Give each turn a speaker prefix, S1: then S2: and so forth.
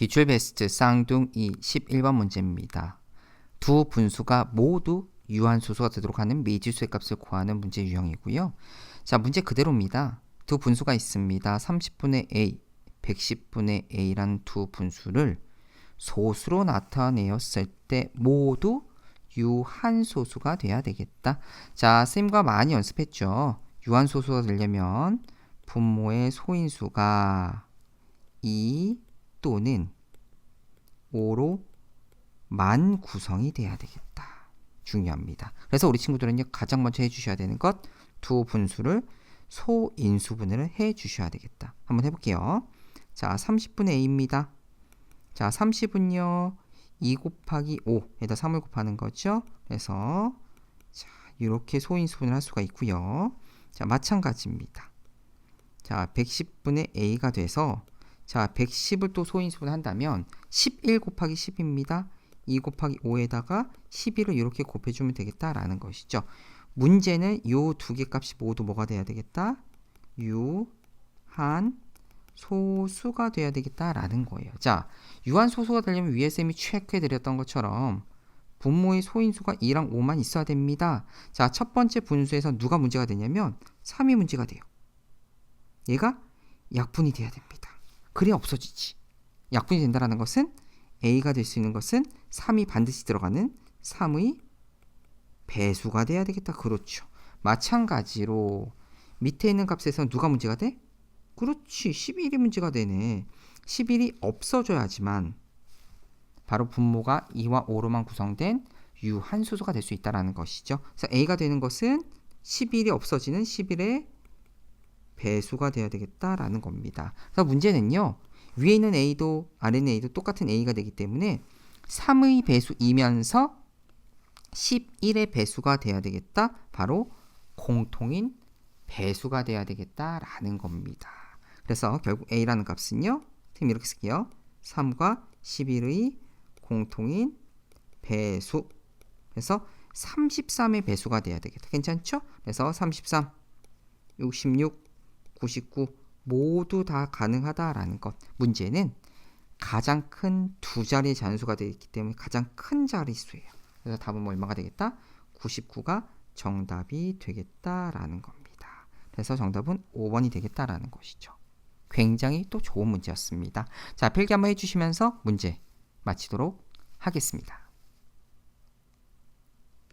S1: 기출 베스트 쌍둥이 11번 문제입니다. 두 분수가 모두 유한소수가 되도록 하는 미지수의 값을 구하는 문제 유형이고요. 자, 문제 그대로입니다. 두 분수가 있습니다. 30분의 a, 110분의 a라는 두 분수를 소수로 나타내었을 때 모두 유한소수가 돼야 되겠다. 자, 쌤과 많이 연습했죠. 유한소수가 되려면 분모의 소인수가 2 또는 5로 만 구성이 돼야 되겠다. 중요합니다. 그래서 우리 친구들은요, 가장 먼저 해주셔야 되는 것, 두 분수를 소인수분해를 해 주셔야 되겠다. 한번 해볼게요. 자, 30분의 a입니다. 자, 30은요, 2 곱하기 5에다 3을 곱하는 거죠. 그래서, 자, 이렇게 소인수분을 할 수가 있고요. 자, 마찬가지입니다. 자, 110분의 a가 돼서, 자, 110을 또 소인수분 한다면 11 곱하기 10입니다. 2 곱하기 5에다가 11을 이렇게 곱해주면 되겠다라는 것이죠. 문제는 요 두 개 값이 모두 뭐가 돼야 되겠다? 유한 소수가 돼야 되겠다라는 거예요. 자, 유한 소수가 되려면 위에 쌤이 체크해 드렸던 것처럼 분모의 소인수가 2랑 5만 있어야 됩니다. 자, 첫 번째 분수에서 누가 문제가 되냐면 3이 문제가 돼요. 얘가 약분이 돼야 됩니다. 그래야 없어지지. 약분이 된다는 것은 a가 될 수 있는 것은 3이 반드시 들어가는 3의 배수가 돼야 되겠다. 그렇죠. 마찬가지로 밑에 있는 값에서 누가 문제가 돼? 그렇지. 11이 문제가 되네. 11이 없어져야지만 바로 분모가 2와 5로만 구성된 유한수소가 될 수 있다는 것이죠. 그래서 a가 되는 것은 11이 없어지는 11의 배수가 돼야 되겠다라는 겁니다. 그래서 문제는요. 위에 있는 a도 아래 있는 a도 똑같은 a가 되기 때문에 3의 배수이면서 11의 배수가 돼야 되겠다. 바로 공통인 배수가 돼야 되겠다라는 겁니다. 그래서 결국 a라는 값은요. 팀 이렇게 쓸게요. 3과 11의 공통인 배수. 그래서 33의 배수가 돼야 되겠다. 괜찮죠? 그래서 33, 66, 99 모두 다 가능하다라는 것. 문제는 가장 큰 두 자리의 잔수가 되어 있기 때문에 가장 큰 자릿수예요. 그래서 답은 뭐 얼마가 되겠다? 99가 정답이 되겠다라는 겁니다. 그래서 정답은 5번이 되겠다라는 것이죠. 굉장히 또 좋은 문제였습니다. 자, 필기 한번 해주시면서 문제 마치도록 하겠습니다.